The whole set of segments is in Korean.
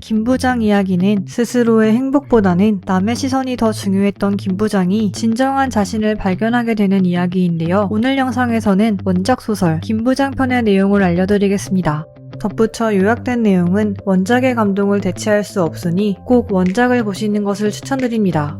김 부장 이야기는 스스로의 행복보다는 남의 시선이 더 중요했던 김 부장이 진정한 자신을 발견하게 되는 이야기인데요. 오늘 영상에서는 원작 소설 김 부장 편의 내용을 알려드리겠습니다. 덧붙여 요약된 내용은 원작의 감동을 대체할 수 없으니 꼭 원작을 보시는 것을 추천드립니다.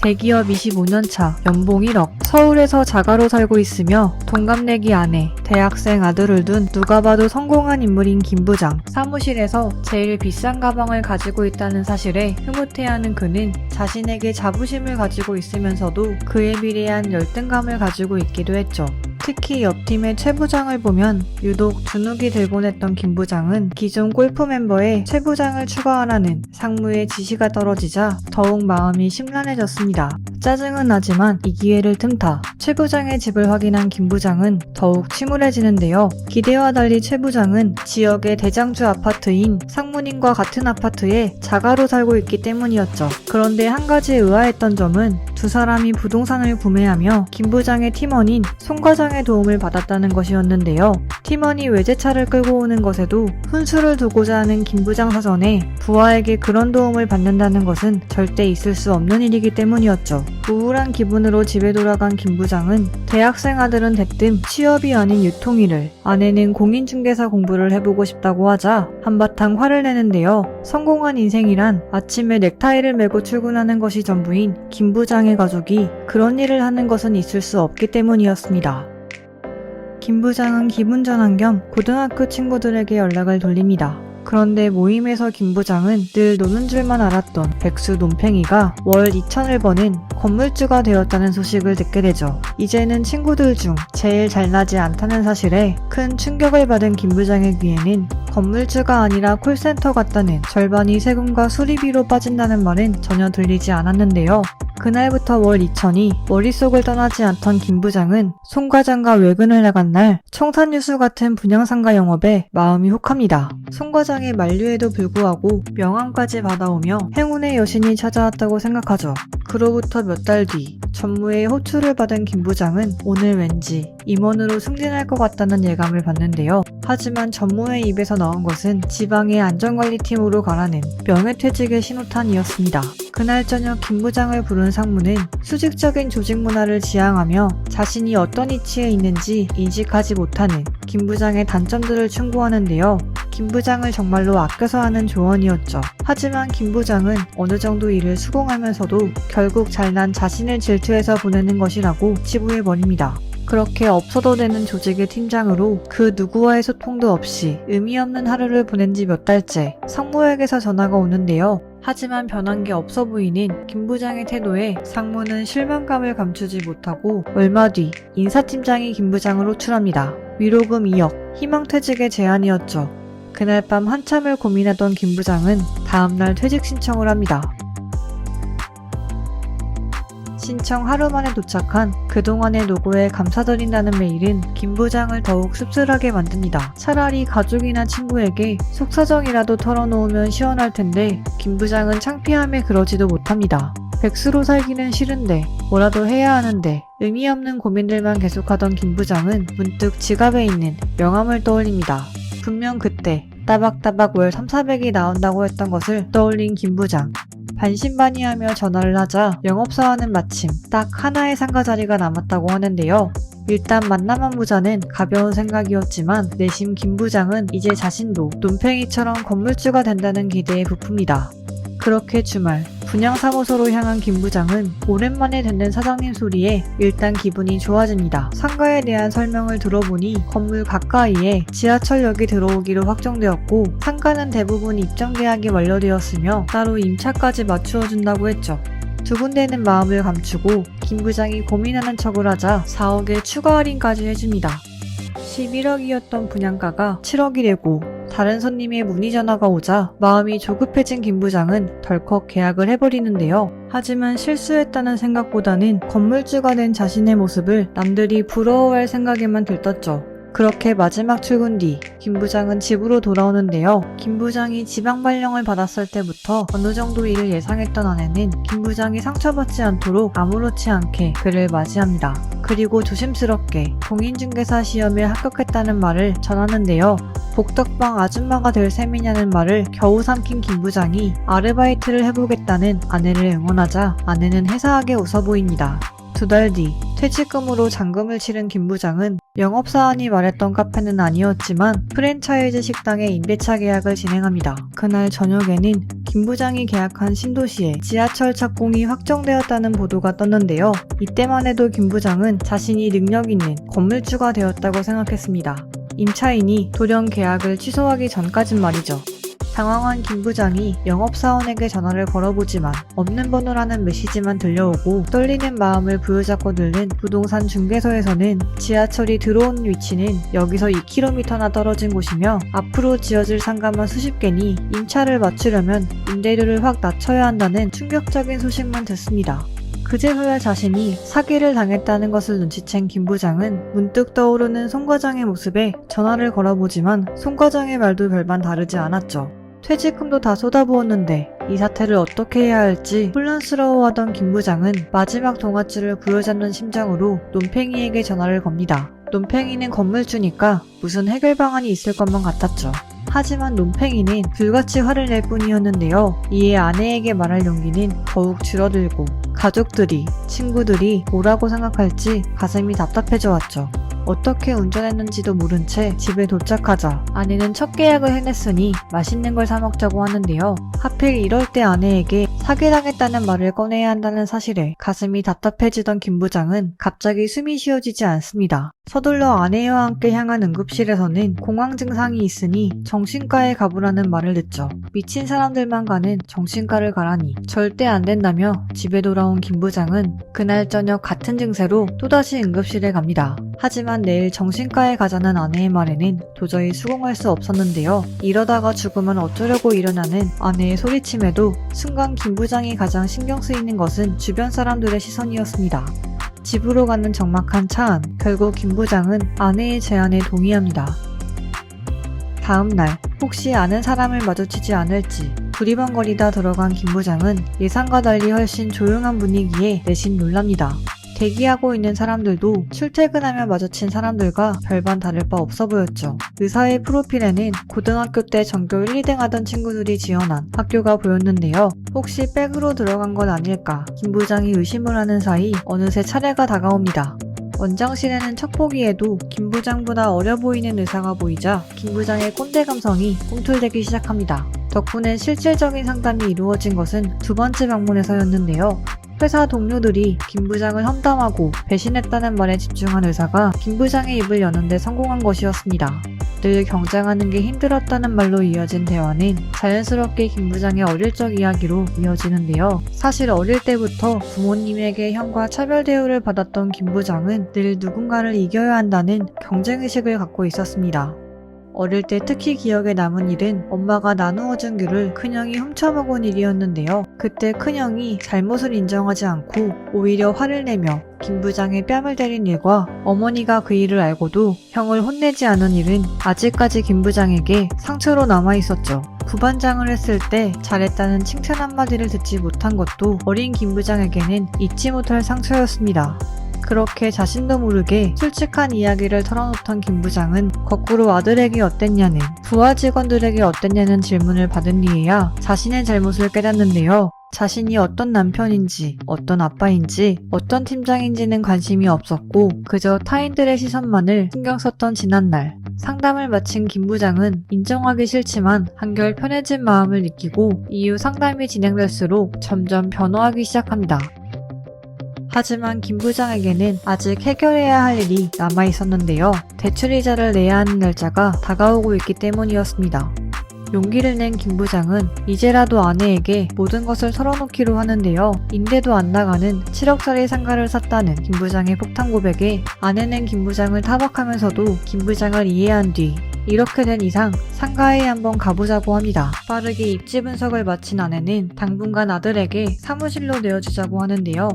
대기업 25년 차, 연봉 1억, 서울에서 자가로 살고 있으며 동갑내기 아내, 대학생 아들을 둔 누가 봐도 성공한 인물인 김 부장. 사무실에서 제일 비싼 가방을 가지고 있다는 사실에 흐뭇해하는 그는 자신에게 자부심을 가지고 있으면서도 그에 비례한 열등감을 가지고 있기도 했죠. 특히 옆팀의 최 부장을 보면 유독 주눅이 들곤 했던 김 부장은 기존 골프 멤버에 최 부장을 추가하라는 상무의 지시가 떨어지자 더욱 마음이 심란해졌습니다. 짜증은 나지만 이 기회를 틈타 최 부장의 집을 확인한 김 부장은 더욱 침울해지는데요. 기대와 달리 최 부장은 지역의 대장주 아파트인 상무님과 같은 아파트에 자가로 살고 있기 때문이었죠. 그런데 한 가지 의아했던 점은 두 사람이 부동산을 구매하며 김 부장의 팀원인 송 과장의 도움을 받았다는 것이었는데요. 팀원이 외제차를 끌고 오는 것에도 훈수를 두고자 하는 김 부장 사전에 부하에게 그런 도움을 받는다는 것은 절대 있을 수 없는 일이기 때문이었죠. 우울한 기분으로 집에 돌아간 김 부장은 대학생 아들은 대뜸 취업이 아닌 유통일을, 아내는 공인중개사 공부를 해보고 싶다고 하자 한바탕 화를 내는데요. 성공한 인생이란 아침에 넥타이를 메고 출근하는 것이 전부인 김 부장의 가족이 그런 일을 하는 것은 있을 수 없기 때문이었습니다. 김 부장은 기분 전환 겸 고등학교 친구들에게 연락을 돌립니다. 그런데 모임에서 김 부장은 늘 노는 줄만 알았던 백수 논팽이가 월 2천을 버는 건물주가 되었다는 소식을 듣게 되죠. 이제는 친구들 중 제일 잘나지 않다는 사실에 큰 충격을 받은 김 부장의 귀에는 건물주가 아니라 콜센터 같다는 절반이 세금과 수리비로 빠진다는 말은 전혀 들리지 않았는데요. 그날부터 월 2천이 머릿속을 떠나지 않던 김 부장은 송 과장과 외근을 나간 날 청산유수 같은 분양상가 영업에 마음이 혹합니다. 송 과장의 만류에도 불구하고 명함까지 받아오며 행운의 여신이 찾아왔다고 생각하죠. 그로부터 몇 달 뒤 전무의 호출을 받은 김 부장은 오늘 왠지 임원으로 승진할 것 같다는 예감을 받는데요. 하지만 전무의 입에서 나온 것은 지방의 안전관리팀으로 가라는 명예퇴직의 신호탄이었습니다. 그날 저녁 김 부장을 부른 상무는 수직적인 조직 문화를 지향하며 자신이 어떤 위치에 있는지 인식하지 못하는 김 부장의 단점들을 충고하는데요. 김 부장을 정말로 아껴서 하는 조언이었죠. 하지만 김 부장은 어느 정도 일을 수긍하면서도 결국 잘난 자신을 질투해서 보내는 것이라고 치부해버립니다. 그렇게 없어도 되는 조직의 팀장으로 그 누구와의 소통도 없이 의미 없는 하루를 보낸 지 몇 달째 상무에게서 전화가 오는데요. 하지만 변한 게 없어 보이는 김 부장의 태도에 상무는 실망감을 감추지 못하고 얼마 뒤 인사팀장이 김 부장을 호출합니다. 위로금 2억, 희망퇴직의 제안이었죠. 그날 밤 한참을 고민하던 김 부장은 다음날 퇴직 신청을 합니다. 신청 하루 만에 도착한 그동안의 노고에 감사드린다는 메일은 김 부장을 더욱 씁쓸하게 만듭니다. 차라리 가족이나 친구에게 속사정이라도 털어놓으면 시원할 텐데 김 부장은 창피함에 그러지도 못합니다. 백수로 살기는 싫은데 뭐라도 해야 하는데 의미 없는 고민들만 계속하던 김 부장은 문득 지갑에 있는 명함을 떠올립니다. 분명 그때 따박따박 월 3, 400이 나온다고 했던 것을 떠올린 김 부장. 반신반의하며 전화를 하자 영업사원은 마침 딱 하나의 상가 자리가 남았다고 하는데요. 일단 만남한 부자는 가벼운 생각이었지만 내심 김 부장은 이제 자신도 논팽이처럼 건물주가 된다는 기대에 부풉니다. 그렇게 주말 분양사무소로 향한 김 부장은 오랜만에 듣는 사장님 소리에 일단 기분이 좋아집니다. 상가에 대한 설명을 들어보니 건물 가까이에 지하철역이 들어오기로 확정되었고 상가는 대부분 입점 계약이 완료되었으며 따로 임차까지 맞추어준다고 했죠. 두 군데는 마음을 감추고 김 부장이 고민하는 척을 하자 4억의 추가 할인까지 해줍니다. 11억이었던 분양가가 7억이 되고 다른 손님의 문의 전화가 오자 마음이 조급해진 김 부장은 덜컥 계약을 해버리는데요. 하지만 실수했다는 생각보다는 건물주가 된 자신의 모습을 남들이 부러워할 생각에만 들떴죠. 그렇게 마지막 출근 뒤 김 부장은 집으로 돌아오는데요. 김 부장이 지방 발령을 받았을 때부터 어느 정도 일을 예상했던 아내는 김 부장이 상처받지 않도록 아무렇지 않게 그를 맞이합니다. 그리고 조심스럽게 공인중개사 시험에 합격했다는 말을 전하는데요. 복덕방 아줌마가 될 셈이냐는 말을 겨우 삼킨 김 부장이 아르바이트를 해보겠다는 아내를 응원하자 아내는 회사하게 웃어 보입니다. 두 달 뒤 퇴직금으로 잔금을 치른 김 부장은 영업사원이 말했던 카페는 아니었지만 프랜차이즈 식당의 임대차 계약을 진행합니다. 그날 저녁에는 김 부장이 계약한 신도시에 지하철 착공이 확정되었다는 보도가 떴는데요. 이때만 해도 김 부장은 자신이 능력 있는 건물주가 되었다고 생각했습니다. 임차인이 돌연 계약을 취소하기 전까진 말이죠. 당황한 김 부장이 영업사원에게 전화를 걸어보지만 없는 번호라는 메시지만 들려오고 떨리는 마음을 부여잡고 들른 부동산 중개소에서는 지하철이 들어온 위치는 여기서 2km나 떨어진 곳이며 앞으로 지어질 상가만 수십 개니 임차를 맞추려면 임대료를 확 낮춰야 한다는 충격적인 소식만 듣습니다. 그제서야 자신이 사기를 당했다는 것을 눈치챈 김 부장은 문득 떠오르는 송 과장의 모습에 전화를 걸어보지만 송 과장의 말도 별반 다르지 않았죠. 퇴직금도 다 쏟아부었는데 이 사태를 어떻게 해야 할지 혼란스러워하던 김 부장은 마지막 동아줄을 부여잡는 심정으로 논팽이에게 전화를 겁니다. 논팽이는 건물주니까 무슨 해결 방안이 있을 것만 같았죠. 하지만 논팽이는 불같이 화를 낼 뿐이었는데요. 이에 아내에게 말할 용기는 더욱 줄어들고 가족들이, 친구들이 뭐라고 생각할지 가슴이 답답해져 왔죠. 어떻게 운전했는지도 모른 채 집에 도착하자 아내는 첫 계약을 해냈으니 맛있는 걸 사 먹자고 하는데요. 하필 이럴 때 아내에게 사기당했다는 말을 꺼내야 한다는 사실에 가슴이 답답해지던 김 부장은 갑자기 숨이 쉬어지지 않습니다. 서둘러 아내와 함께 향한 응급실에서는 공황 증상이 있으니 정신과에 가보라는 말을 듣죠. 미친 사람들만 가는 정신과를 가라니 절대 안 된다며 집에 돌아온 김 부장은 그날 저녁 같은 증세로 또다시 응급실에 갑니다. 하지만 내일 정신과에 가자는 아내의 말에는 도저히 수긍할 수 없었는데요. 이러다가 죽으면 어쩌려고 일어나는 아내의 소리침에도 순간 김 부장이 가장 신경 쓰이는 것은 주변 사람들의 시선이었습니다. 집으로 가는 적막한 차 안, 결국 김 부장은 아내의 제안에 동의합니다. 다음 날, 혹시 아는 사람을 마주치지 않을지 두리번거리다 들어간 김 부장은 예상과 달리 훨씬 조용한 분위기에 내심 놀랍니다. 대기하고 있는 사람들도 출퇴근하며 마주친 사람들과 별반 다를 바 없어 보였죠. 의사의 프로필에는 고등학교 때 전교 1, 2등 하던 친구들이 지원한 학교가 보였는데요. 혹시 백으로 들어간 건 아닐까? 김 부장이 의심을 하는 사이 어느새 차례가 다가옵니다. 원장실에는 첫 보기에도 김 부장보다 어려 보이는 의사가 보이자 김 부장의 꼰대 감성이 꿈틀대기 시작합니다. 덕분에 실질적인 상담이 이루어진 것은 두 번째 방문에서였는데요. 회사 동료들이 김 부장을 험담하고 배신했다는 말에 집중한 의사가 김 부장의 입을 여는데 성공한 것이었습니다. 늘 경쟁하는 게 힘들었다는 말로 이어진 대화는 자연스럽게 김 부장의 어릴 적 이야기로 이어지는데요. 사실 어릴 때부터 부모님에게 형과 차별 대우를 받았던 김 부장은 늘 누군가를 이겨야 한다는 경쟁의식을 갖고 있었습니다. 어릴 때 특히 기억에 남은 일은 엄마가 나누어준 귤을 큰형이 훔쳐먹은 일이었는데요. 그때 큰형이 잘못을 인정하지 않고 오히려 화를 내며 김 부장의 뺨을 때린 일과 어머니가 그 일을 알고도 형을 혼내지 않은 일은 아직까지 김 부장에게 상처로 남아 있었죠. 부반장을 했을 때 잘했다는 칭찬 한마디를 듣지 못한 것도 어린 김 부장에게는 잊지 못할 상처였습니다. 그렇게 자신도 모르게 솔직한 이야기를 털어놓던 김 부장은 거꾸로 아들에게 어땠냐는 부하 직원들에게 어땠냐는 질문을 받은 뒤에야 자신의 잘못을 깨닫는데요. 자신이 어떤 남편인지, 어떤 아빠인지, 어떤 팀장인지는 관심이 없었고 그저 타인들의 시선만을 신경 썼던 지난날 상담을 마친 김 부장은 인정하기 싫지만 한결 편해진 마음을 느끼고 이후 상담이 진행될수록 점점 변화하기 시작합니다. 하지만 김 부장에게는 아직 해결해야 할 일이 남아 있었는데요. 대출이자를 내야 하는 날짜가 다가오고 있기 때문이었습니다. 용기를 낸 김 부장은 이제라도 아내에게 모든 것을 털어놓기로 하는데요. 임대도 안 나가는 7억짜리 상가를 샀다는 김 부장의 폭탄 고백에 아내는 김 부장을 타박하면서도 김 부장을 이해한 뒤 이렇게 된 이상 상가에 한번 가보자고 합니다. 빠르게 입지 분석을 마친 아내는 당분간 아들에게 사무실로 내어주자고 하는데요.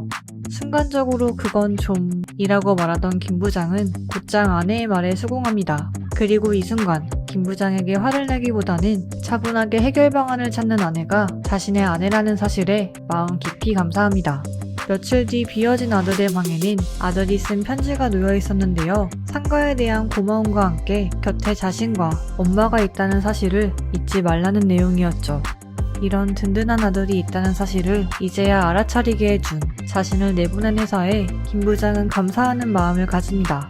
순간적으로 그건 좀 이라고 말하던 김 부장은 곧장 아내의 말에 수긍합니다. 그리고 이 순간 김 부장에게 화를 내기보다는 차분하게 해결 방안을 찾는 아내가 자신의 아내라는 사실에 마음 깊이 감사합니다. 며칠 뒤 비어진 아들의 방에는 아들이 쓴 편지가 놓여 있었는데요. 상가에 대한 고마움과 함께 곁에 자신과 엄마가 있다는 사실을 잊지 말라는 내용이었죠. 이런 든든한 아들이 있다는 사실을 이제야 알아차리게 해준 자신을 내보낸 회사에 김 부장은 감사하는 마음을 가집니다.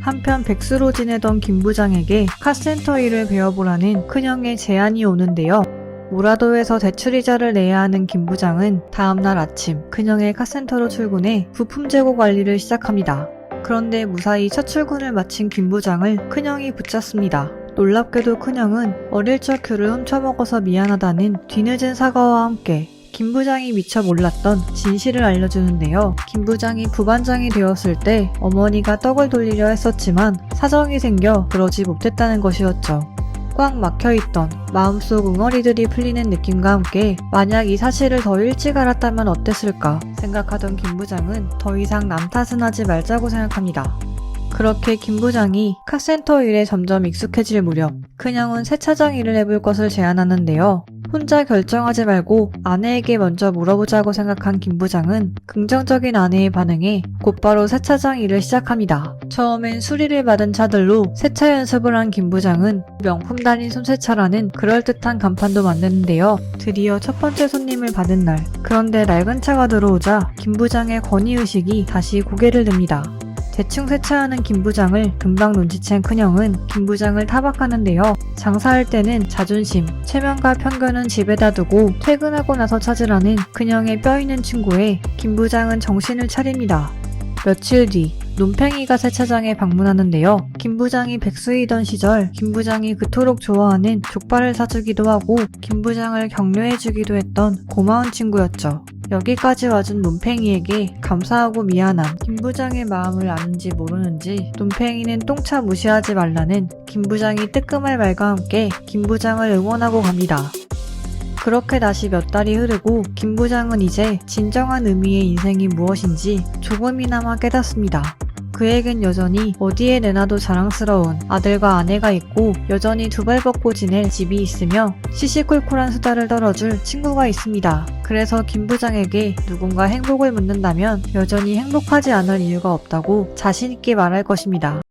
한편 백수로 지내던 김 부장에게 카센터 일을 배워보라는 큰형의 제안이 오는데요. 모라도에서 대출이자를 내야 하는 김 부장은 다음날 아침 큰형의 카센터로 출근해 부품 재고 관리를 시작합니다. 그런데 무사히 첫 출근을 마친 김 부장을 큰형이 붙잡습니다. 놀랍게도 큰형은 어릴 적 귤을 훔쳐먹어서 미안하다는 뒤늦은 사과와 함께 김 부장이 미처 몰랐던 진실을 알려주는데요. 김 부장이 부반장이 되었을 때 어머니가 떡을 돌리려 했었지만 사정이 생겨 그러지 못했다는 것이었죠. 꽉 막혀있던 마음속 웅어리들이 풀리는 느낌과 함께 만약 이 사실을 더 일찍 알았다면 어땠을까 생각하던 김 부장은 더 이상 남 탓은 하지 말자고 생각합니다. 그렇게 김 부장이 카센터 일에 점점 익숙해질 무렵 큰형은 세차장 일을 해볼 것을 제안하는데요. 혼자 결정하지 말고 아내에게 먼저 물어보자고 생각한 김 부장은 긍정적인 아내의 반응에 곧바로 세차장 일을 시작합니다. 처음엔 수리를 받은 차들로 세차 연습을 한 김 부장은 명품 달인 손세차라는 그럴듯한 간판도 만드는데요. 드디어 첫 번째 손님을 받은 날. 그런데 낡은 차가 들어오자 김 부장의 권위의식이 다시 고개를 듭니다. 대충 세차하는 김 부장을 금방 눈치챈 큰형은 김 부장을 타박하는데요. 장사할 때는 자존심, 체면과 편견은 집에다 두고 퇴근하고 나서 찾으라는 큰형의 뼈있는 충고에 김 부장은 정신을 차립니다. 며칠 뒤 논팽이가 세차장에 방문하는데요. 김 부장이 백수이던 시절 김 부장이 그토록 좋아하는 족발을 사주기도 하고 김 부장을 격려해주기도 했던 고마운 친구였죠. 여기까지 와준 논팽이에게 감사하고 미안한 김 부장의 마음을 아는지 모르는지 논팽이는 똥차 무시하지 말라는 김 부장이 뜨끔할 말과 함께 김 부장을 응원하고 갑니다. 그렇게 다시 몇 달이 흐르고 김 부장은 이제 진정한 의미의 인생이 무엇인지 조금이나마 깨닫습니다. 그에겐 여전히 어디에 내놔도 자랑스러운 아들과 아내가 있고 여전히 두 발 벗고 지낼 집이 있으며 시시콜콜한 수다를 떨어줄 친구가 있습니다. 그래서 김 부장에게 누군가 행복을 묻는다면 여전히 행복하지 않을 이유가 없다고 자신있게 말할 것입니다.